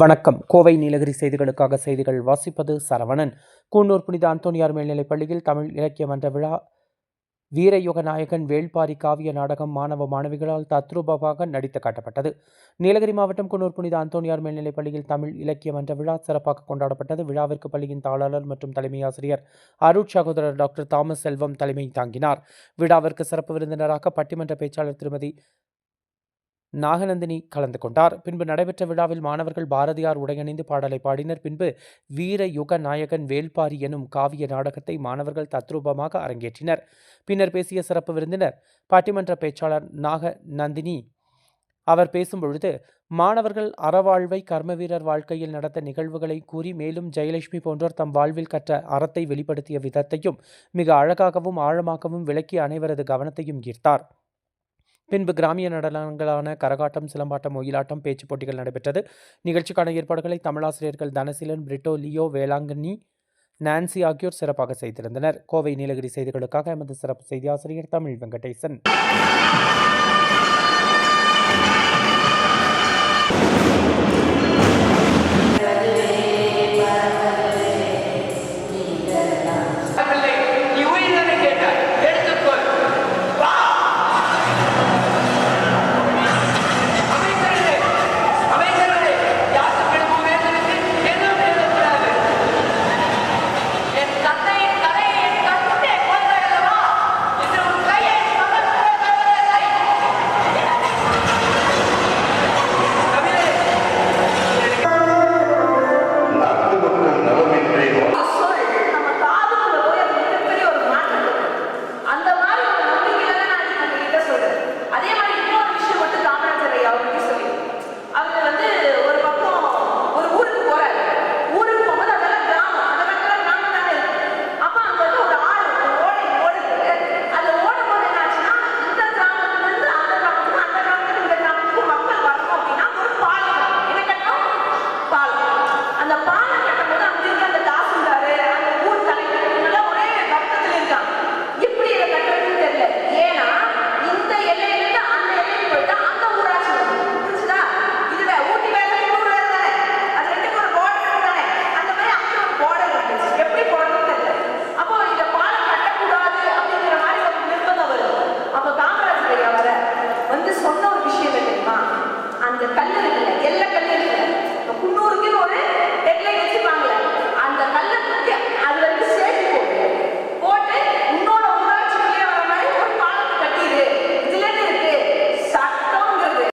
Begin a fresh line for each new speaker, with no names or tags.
வணக்கம். கோவை நீலகிரி செய்திகளுக்காக செய்திகள் வாசிப்பது சரவணன். கூனூர் புனித அந்தோனியார் மேல்நிலைப் பள்ளியில் தமிழ் இலக்கிய மன்ற விழா. வீரயுக நாயகன் வேள்பாரி காவிய நாடகம் மாணவ மாணவிகளால் தத்ரூபமாக நடித்து காட்டப்பட்டது. நீலகிரி மாவட்டம் குன்னூர் புனித அந்தோனியார் மேல்நிலைப் பள்ளியில் தமிழ் இலக்கிய மன்ற விழா சிறப்பாக கொண்டாடப்பட்டது. விழாவிற்கு பள்ளியின் தாளாளர் மற்றும் தலைமை ஆசிரியர் அருட் சகோதரர் டாக்டர் தாமஸ் செல்வம் தலைமை தாங்கினார். விழாவிற்கு சிறப்பு விருந்தினராக பட்டிமன்ற பேச்சாளர் திருமதி நாகநந்தினி கலந்து கொண்டார். பின்பு நடைபெற்ற விழாவில் மாணவர்கள் பாரதியார் உடையணிந்து பாடலை பாடினர். பின்பு வீர யுக நாயகன் வேள்பாரி எனும் காவிய நாடகத்தை மாணவர்கள் தத்ரூபமாக அரங்கேற்றினர். பின்னர் பேசிய சிறப்பு விருந்தினர் பட்டிமன்ற பேச்சாளர் நாக நந்தினி அவர் பேசும்பொழுது மாணவர்கள் அறவாழ்வை கர்மவீரர் வாழ்க்கையில் நடந்த நிகழ்வுகளை கூறி மேலும் ஜெயலட்சுமி போன்றோர் தம் வாழ்வில் கற்ற அறத்தை வெளிப்படுத்திய விதத்தையும் மிக அழகாகவும் ஆழமாகவும் விளக்கி அனைவரது கவனத்தையும் ஈர்த்தார். பின்பு கிராமிய நடனங்களான கரகாட்டம் சிலம்பாட்டம் ஒயிலாட்டம் பேச்சு போட்டிகள் நடைபெற்றது. நிகழ்ச்சிக்கான ஏற்பாடுகளை தமிழாசிரியர்கள் தனசீலன் பிரிட்டோ லியோ வேளாங்கண்ணி நான்சி ஆகியோர் சிறப்பாக செய்திருந்தனர். கோவை நீலகிரி செய்திகளுக்காக எமது சிறப்பு செய்தி ஆசிரியர் தமிழ் வெங்கடேசன்.